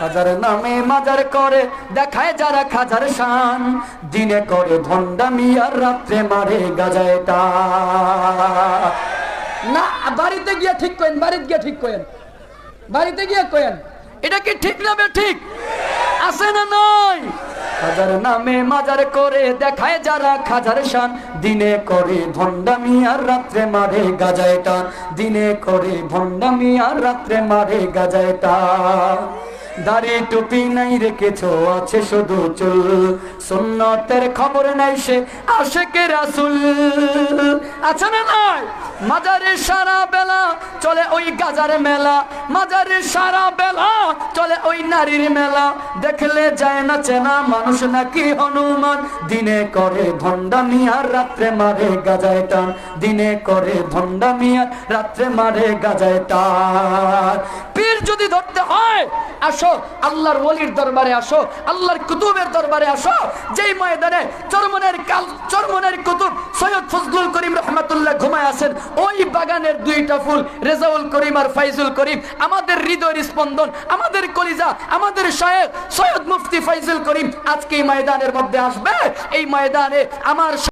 খাজার নামে মাজার করে দেখায় যারা খাজার শান। দিনে করে ভণ্ডামি আর রাত্রে মারে গাজায় তা। না বাড়িতে গিয়ে ঠিক করেন বাড়িতে গিয়ে ঠিক করেন। বাড়িতে গিয়ে করেন। এটা কি ঠিক না বে ঠিক আছে না নয় খাজার নামে মাজার করে দেখায় যারা খাজার শান। দিনে করে ভণ্ডামি আর রাত্রে মারে গাজায় টান দিনে করে ভণ্ডামি আর রাত্রে মারে গাজায় টান দাড়ি টুপি নাই রেখেছ, আছে শুধু চুল। সুন্নতের খবর নাই সে আশেকে রাসুল। আছে না নয় মাজারে সারা বেলা চলে ওই গাজার মেলা, মাজারে সারা বেলা চলে ওই নারীর মেলা। দেখলে যায় না চেনা মানুষ নাকি হনুমান। দিনে করে ভণ্ডামি আর রাত্রে মারে গাজায় টান। দিনে করে ভণ্ডামি আর রাত্রে মারে গাজায় টান। পীর যদি ধরতে হয়, আসো, আল্লাহর ওলির দরবারে আসো, আল্লাহর কুতুবের দরবারে আসো। যেই ময়দানে চরমনের কাল চরমনের কুতুব সৈয়দ ফজলুল করিম ঘুমায় আছেন, ওই বাগানের দুইটা ফুল, রেজাউল করিম আর ফাইজুল করিম, আমাদের হৃদয়ের স্পন্দন, আমাদের কলিজা, আমাদের শায়েখ সৈয়দ মুফতি ফাইজুল করিম আজকে এই ময়দানের মধ্যে আসবে। এই ময়দানে আমার